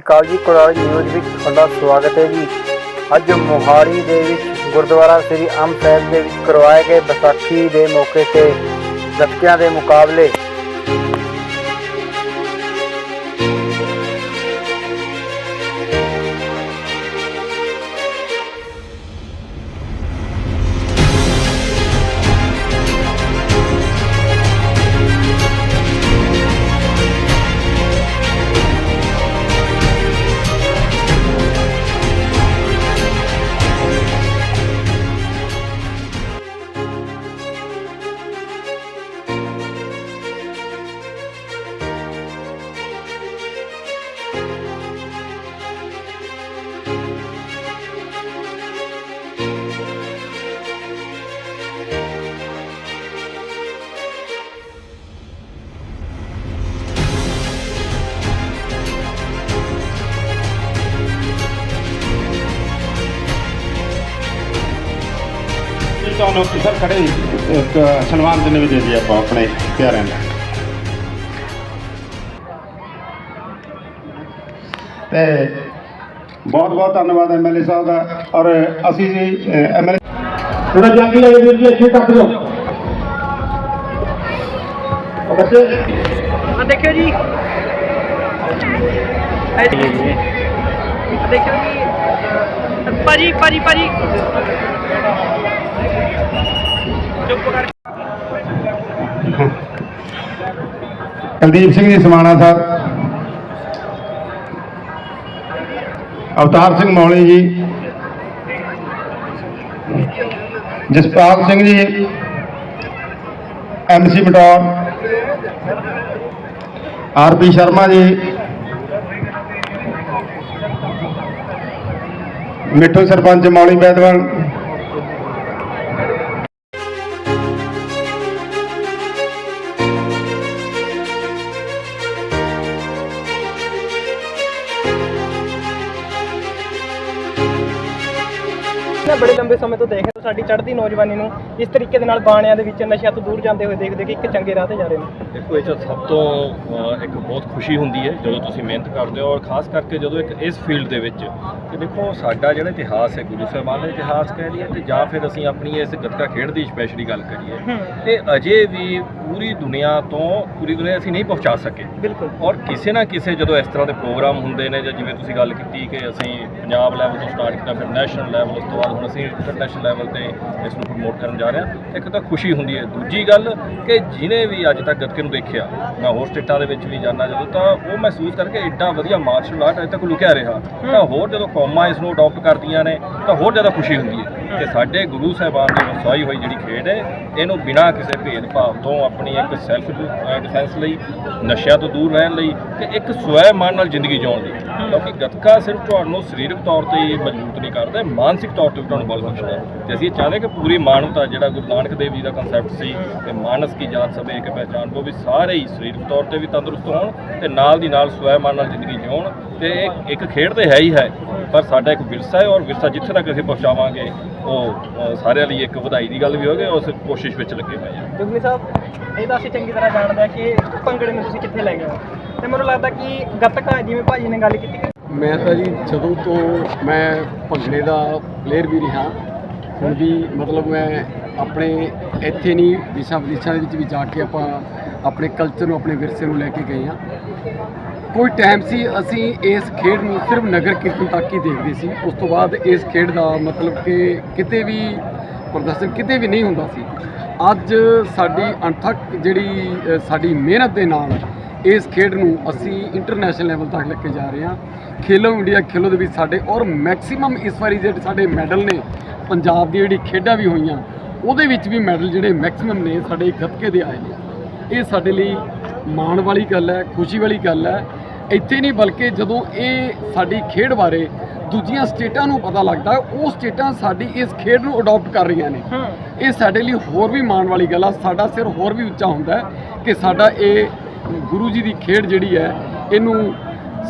ਸ਼੍ਰੀ ਅਕਾਲ ਜੀ ਕੋਰਾਲੀ ਨਿਊਜ਼ ਵਿੱਚ ਤੁਹਾਡਾ ਸਵਾਗਤ ਹੈ ਜੀ। ਅੱਜ ਮੋਹਾਲੀ ਦੇ ਵਿੱਚ ਗੁਰਦੁਆਰਾ ਸ੍ਰੀ ਅੰਬ ਸਾਹਿਬ ਦੇ ਵਿੱਚ ਕਰਵਾਏ ਗਏ ਵਿਸਾਖੀ ਦੇ ਮੌਕੇ ਤੇ ਗੱਤਕਿਆਂ ਦੇ ਮੁਕਾਬਲੇ ਇਹ ਤੁਹਾਨੂੰ ਸਰ ਖੜੇ ਇੱਕ ਸਨਮਾਨ ਦਿਨ ਵੀ ਦੇ ਦਈਏ ਆਪਾਂ ਆਪਣੇ ਪਿਆਰਿਆਂ ਦਾ ਤੇ ਬਹੁਤ ਬਹੁਤ ਧੰਨਵਾਦ ਐਮਐਲਏ ਸਾਹਿਬ ਦਾ ਔਰ ਅਸੀਂ ਜੀ ਐਮਐਲਏ ਥੋੜਾ ਜਲਦੀ ਆਇਓ ਵੀਰ ਜੀ ਇੱਥੇ ਟੱਪ ਜਾਓ ਉਹ ਬੱਚੇ ਆ ਦੇਖਿਓ ਜੀ ਆ ਦੇਖਿਓ ਜੀ ਭਾਜੀ ਭਾਜੀ ਭਾਜੀ। ਚੁੱਪ ਕਰ। ਕੁਲਦੀਪ ਸਿੰਘ ਜੀ, ਸਮਾਣਾ ਸਾਹਿਬ। ਅਵਤਾਰ ਸਿੰਘ ਮੌਲੀ ਜੀ। ਜਸਪਾਲ ਸਿੰਘ ਜੀ। ਐਮਸੀ ਬਟੌਰ। ਆਰਪੀ ਸ਼ਰਮਾ ਜੀ। ਮਿੱਠੂ ਸਰਪੰਚ ਮੌਲੀ ਬੈਦਵਾਨ। ਬੜੇ ਲੰਬੇ ਸਮੇਂ ਤੋਂ ਦੇਖ ਸਾਡੀ ਚੜ੍ਹਦੀ ਨੌਜਵਾਨੀ ਨੂੰ ਇਸ ਤਰੀਕੇ ਦੇ ਨਾਲ ਬਾਣਿਆਂ ਦੇ ਵਿੱਚ ਨਸ਼ਿਆਂ ਤੋਂ ਦੂਰ ਜਾਂਦੇ ਹੋਏ ਦੇਖਦੇ ਕਿ ਇੱਕ ਚੰਗੇ ਰਾਹ ਤੇ ਜਾ ਰਹੇ ਨੇ। ਦੇਖੋ ਇਹ 'ਚ ਸਭ ਤੋਂ ਅ, ਇੱਕ ਬਹੁਤ ਖੁਸ਼ੀ ਹੁੰਦੀ ਹੈ ਜਦੋਂ ਤੁਸੀਂ ਮਿਹਨਤ ਕਰਦੇ ਹੋ ਔਰ ਖਾਸ ਕਰਕੇ ਜਦੋਂ ਇੱਕ ਇਸ ਫੀਲਡ ਦੇ ਵਿੱਚ ਕਿ ਦੇਖੋ ਸਾਡਾ ਜਿਹੜਾ ਇਤਿਹਾਸ ਹੈ ਗੁਰੂ ਸਾਹਿਬਾਨ ਦਾ ਇਤਿਹਾਸ ਕਹਿ ਲਈਏ ਤੇ ਜਾਂ ਫਿਰ ਅਸੀਂ ਆਪਣੀ ਇਸ ਗੱਤਕਾ ਖੇਡ ਦੀ ਸਪੈਸ਼ਲੀ ਗੱਲ ਕਰੀਏ ਇਹ ਅਜੇ ਵੀ ਪੂਰੀ ਦੁਨੀਆ ਤੋਂ ਪੂਰੀ ਦੁਨੀਆ ਅਸੀਂ ਨਹੀਂ ਪਹੁੰਚਾ ਸਕੇ। ਬਿਲਕੁਲ। ਔਰ ਕਿਸੇ ਨਾ ਕਿਸੇ ਜਦੋਂ ਇਸ ਤਰ੍ਹਾਂ ਦੇ ਪ੍ਰੋਗਰਾਮ ਹੁੰਦੇ ਨੇ ਜਾਂ ਜਿਵੇਂ ਤੁਸੀਂ ਗੱਲ ਕੀਤੀ ਕਿ ਅਸੀਂ ਪੰਜਾਬ ਲੈਵਲ ਤੋਂ ਸਟਾਰਟ ਕੀਤਾ ਫਿਰ ਨੈਸ਼ਨਲ ਲੈਵਲ ਉਸ ਤੋਂ ਬਾਅਦ ਹੁਣ ਅਸੀਂ ਇੰਟਰਨੈਸ਼ਨਲ ਲੈਵਲ ਤੇ ਇਸ ਨੂੰ ਪ੍ਰਮੋਟ ਕਰਨ ਜਾ ਰਹੇ ਇੱਕ ਤਾਂ ਖੁਸ਼ੀ ਹੁੰਦੀ ਹੈ। ਦੂਜੀ ਗੱਲ ਕਿ ਜਿਹਨੇ ਵੀ ਅੱਜ ਤੱਕ ਗੱਤਕੇ ਨੂੰ ਦੇਖਿਆ ਮੈਂ ਹੋਰ ਸਟੇਟਾਂ ਦੇ ਵਿੱਚ ਵੀ ਜਾਣਾ ਜਦੋਂ ਤਾਂ ਉਹ ਮਹਿਸੂਸ ਕਰਕੇ ਐਡਾ ਵਧੀਆ ਮਾਰਸ਼ਲ ਆਰਟ ਅਜੇ ਤੱਕ ਲੁਕਿਆ ਰਿਹਾ। ਤਾਂ ਹੋਰ ਜਦੋਂ ਕੌਮਾਂ ਇਸ ਨੂੰ ਅਡਾਪਟ ਕਰਦੀਆਂ ਨੇ ਤਾਂ ਹੋਰ ਜ਼ਿਆਦਾ ਖੁਸ਼ੀ ਹੁੰਦੀ ਹੈ ਕਿ ਸਾਡੇ ਗੁਰੂ ਸਾਹਿਬਾਨ ਦੀ ਵਸਾਈ ਹੋਈ ਜਿਹੜੀ ਖੇਡ ਹੈ ਇਹਨੂੰ ਬਿਨਾਂ ਕਿਸੇ ਭੇਦਭਾਵ ਤੋਂ ਆਪਣੀ ਇੱਕ ਸੈਲਫ ਡਿਫੈਂਸ ਲਈ ਨਸ਼ਿਆਂ ਤੋਂ ਦੂਰ ਰਹਿਣ ਲਈ ਤੇ ਇੱਕ ਸਵੈ ਮਾਨ ਨਾਲ ਜ਼ਿੰਦਗੀ ਜਿਉਣ ਲਈ। ਕਿਉਂਕਿ ਗੱਤਕਾ ਸਿਰਫ ਤੁਹਾਨੂੰ ਸਰੀਰਕ ਤੌਰ ਤੇ ਹੀ ਮਜ਼ਬੂਤ ਨਹੀਂ ਕਰਦਾ, ਮਾਨਸਿਕ ਤੌਰ ਤੇ ਵੀ ਤੁਹਾਨੂੰ ਬਲ ਬਖਸ਼ਦਾ ਹੈ। ਤੇ ਅਸੀਂ ਇਹ ਚਾਹਦੇ ਕਿ ਪੂਰੀ ਮਾਨਵਤਾ, ਜਿਹੜਾ ਗੁਰੂ ਨਾਨਕ ਦੇਵ ਜੀ ਦਾ ਕਨਸੈਪਟ ਸੀ ਕਿ ਮਾਨਸ ਕੀ ਜਾਤ ਸਭੇ ਇੱਕ ਪਹਿਚਾਨ ਉਹ ਵੀ ਸਾਰੇ ਹੀ ਸਰੀਰਕ ਤੌਰ ਤੇ ਵੀ ਤੰਦਰੁਸਤ ਹੋਣ ਤੇ ਨਾਲ ਦੀ ਨਾਲ ਸਵੈਮਾਨ ਨਾਲ ਜ਼ਿੰਦਗੀ ਜਿਉਣ। ਤੇ ਇਹ ਇੱਕ ਖੇਡ ਤੇ ਹੈ ਹੀ ਹੈ, ਪਰ ਸਾਡਾ ਇੱਕ ਵਿਰਸਾ ਹੈ ਔਰ ਵਿਰਸਾ ਜਿੱਥੇ ਤੱਕ ਅਸੀਂ ਪਹੁੰਚਾਵਾਂਗੇ, ਉਹ ਸਾਰਿਆਂ ਲਈ ਇੱਕ ਵਧਾਈ ਦੀ ਗੱਲ ਵੀ ਹੋਵੇ ਉਸ ਕੋਸ਼ਿਸ਼ ਵਿੱਚ ਲੱਗੇ ਪਏ ਹਾਂ। ਸਾਹਿਬ, ਇਹ ਤਾਂ ਅਸੀਂ ਚੰਗੀ ਤਰ੍ਹਾਂ ਜਾਣਦੇ ਹਾਂ ਕਿ ਭੰਗੜੇ ਨੂੰ ਤੁਸੀਂ ਕਿੱਥੇ ਲੈ ਗਏ ਹੋ? ਤੇ ਮੈਨੂੰ ਲੱਗਦਾ ਕਿ ਗੱਤਕਾ ਜਿਵੇਂ ਭਾਜੀ ਨੇ ਗੱਲ ਕੀਤੀ ਮੈਂ ਤਾਂ ਜੀ ਜਦੋਂ ਤੋਂ ਮੈਂ ਭੰਗੜੇ ਦਾ ਪਲੇਅਰ ਵੀ ਰਿਹਾ, ਹੁਣ ਵੀ ਮਤਲਬ ਮੈਂ ਆਪਣੇ ਇੱਥੇ ਨਹੀਂ ਵਿਸ਼ਾ ਵਿਦੇਸ਼ਾਂ ਦੇ ਵਿੱਚ ਵੀ ਜਾ ਕੇ ਆਪਾਂ ਆਪਣੇ ਕਲਚਰ ਨੂੰ, ਆਪਣੇ ਵਿਰਸੇ ਨੂੰ ਲੈ ਕੇ ਗਏ ਹਾਂ। ਕੋਈ ਟਾਈਮ ਸੀ, ਅਸੀਂ ਇਸ ਖੇਡ ਨੂੰ ਸਿਰਫ ਨਗਰ ਕੀਰਤਨ ਤੱਕ ਹੀ ਦੇਖਦੇ ਸੀ। ਉਸ ਤੋਂ ਬਾਅਦ ਇਸ ਖੇਡ ਦਾ ਮਤਲਬ ਕਿ ਕਿਤੇ ਵੀ ਪ੍ਰਦਰਸ਼ਨ ਕਿਤੇ ਵੀ ਨਹੀਂ ਹੁੰਦਾ ਸੀ। ਅੱਜ ਸਾਡੀ ਅਣਥੱਕ ਜਿਹੜੀ ਸਾਡੀ ਮਿਹਨਤ ਦੇ ਨਾਲ ਇਸ ਖੇਡ ਨੂੰ ਅਸੀਂ ਇੰਟਰਨੈਸ਼ਨਲ ਲੈਵਲ ਤੱਕ ਲੈ ਕੇ ਜਾ ਰਹੇ ਹਾਂ। ਖੇਲੋ ਇੰਡੀਆ ਖੇਲੋ ਦੇ ਵਿੱਚ ਸਾਡੇ ਔਰ ਮੈਕਸਿਮਮ ਇਸ ਵਾਰੀ ਜਿਹੜੇ ਸਾਡੇ ਮੈਡਲ ਨੇ ਪੰਜਾਬ ਦੀ ਜਿਹੜੀ ਖੇਡਾਂ ਵੀ ਹੋਈਆਂ ਉਹਦੇ ਵਿੱਚ ਵੀ ਮੈਡਲ ਜਿਹੜੇ ਮੈਕਸਿਮਮ ਨੇ ਸਾਡੇ ਗੱਤਕੇ ਦੇ ਆਏ ਨੇ। ਇਹ ਸਾਡੇ ਲਈ ਮਾਣ ਵਾਲੀ ਗੱਲ ਹੈ ਖੁਸ਼ੀ ਵਾਲੀ ਗੱਲ ਹੈ। ਇੱਥੇ ਨਹੀਂ ਬਲਕਿ ਜਦੋਂ ਇਹ ਸਾਡੀ ਖੇਡ ਬਾਰੇ ਦੂਜੀਆਂ ਸਟੇਟਾਂ ਨੂੰ ਪਤਾ ਲੱਗਦਾ ਉਹ ਸਟੇਟਾਂ ਸਾਡੀ ਇਸ ਖੇਡ ਨੂੰ ਅਡਾਪਟ ਕਰ ਰਹੀਆਂ ਨੇ। ਇਹ ਸਾਡੇ ਲਈ ਹੋਰ ਵੀ ਮਾਣ ਵਾਲੀ ਗੱਲ ਆ। ਸਾਡਾ ਸਿਰ ਹੋਰ ਵੀ ਉੱਚਾ ਹੁੰਦਾ ਕਿ ਸਾਡਾ ਇਹ ਗੁਰੂ ਜੀ ਦੀ ਖੇਡ ਜਿਹੜੀ ਹੈ ਇਹਨੂੰ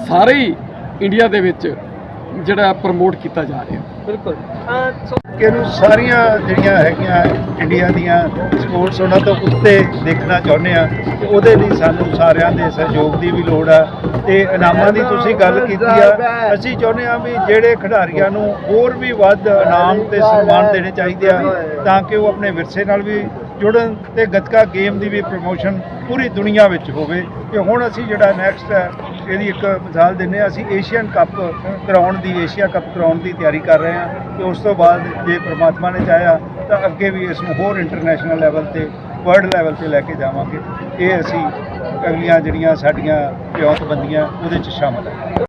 ਸਾਰੇ ਹੀ ਇੰਡੀਆ ਦੇ ਵਿੱਚ ਜਿਹੜਾ ਪ੍ਰਮੋਟ ਕੀਤਾ ਜਾ ਰਿਹਾ। ਬਿਲਕੁਲ। ਅਹ ਸੋ ਹਲਕੇ ਨੂੰ ਸਾਰੀਆਂ ਜਿਹੜੀਆਂ ਹੈਗੀਆਂ ਇੰਡੀਆ ਦੀਆਂ ਸਪੋਰਟਸ ਉਹਨਾਂ ਤੋਂ ਉੱਤੇ ਦੇਖਣਾ ਚਾਹੁੰਦੇ ਆ ਉਹਦੇ ਲਈ ਸਾਨੂੰ ਸਾਰਿਆਂ ਦੇ ਸਹਿਯੋਗ ਦੀ ਵੀ ਲੋੜ ਆ। ਤੇ ਇਨਾਮਾਂ ਦੀ ਤੁਸੀਂ ਗੱਲ ਕੀਤੀ ਆ ਅਸੀਂ ਚਾਹੁੰਦੇ ਆ ਵੀ ਜਿਹੜੇ ਖਿਡਾਰੀਆਂ ਨੂੰ ਹੋਰ ਵੀ ਵੱਧ ਇਨਾਮ ਤੇ ਸਨਮਾਨ ਦੇਣੇ ਚਾਹੀਦੇ ਆ ਤਾਂ ਕਿ ਉਹ ਆਪਣੇ ਵਿਰਸੇ ਨਾਲ ਵੀ ਜੁੜਨ ਤੇ ਗੱਤਕਾ ਗੇਮ ਦੀ ਵੀ ਪ੍ਰਮੋਸ਼ਨ ਪੂਰੀ ਦੁਨੀਆ ਵਿੱਚ ਹੋਵੇ ਕਿ ਹੁਣ ਅਸੀਂ ਜਿਹੜਾ ਨੈਕਸਟ ਹੈ, ਇਹਦੀ ਇੱਕ ਮਿਸਾਲ ਦਿੰਦੇ ਹਾਂ, ਅਸੀਂ ਏਸ਼ੀਅਨ ਕੱਪ ਕਰਾਉਣ ਦੀ ਏਸ਼ੀਆ ਕੱਪ ਕਰਾਉਣ ਦੀ ਤਿਆਰੀ ਕਰ ਰਹੇ ਹਾਂ ਤੇ ਉਸ ਤੋਂ ਬਾਅਦ ਜੇ ਪ੍ਰਮਾਤਮਾ ਨੇ ਚਾਹਿਆ ਤਾਂ ਅੱਗੇ ਵੀ ਇਸ ਨੂੰ ਹੋਰ ਇੰਟਰਨੈਸ਼ਨਲ ਲੈਵਲ ਤੇ ਵਰਲਡ ਲੈਵਲ ਤੇ ਲੈ ਕੇ ਜਾਵਾਂਗੇ। ਇਹ ਅਸੀਂ ਅਗਲੀਆਂ ਜਿਹੜੀਆਂ ਸਾਡੀਆਂ ਪਿਆਉਤਬੰਦੀਆਂ ਉਹਦੇ 'ਚ ਸ਼ਾਮਲ ਹੈ।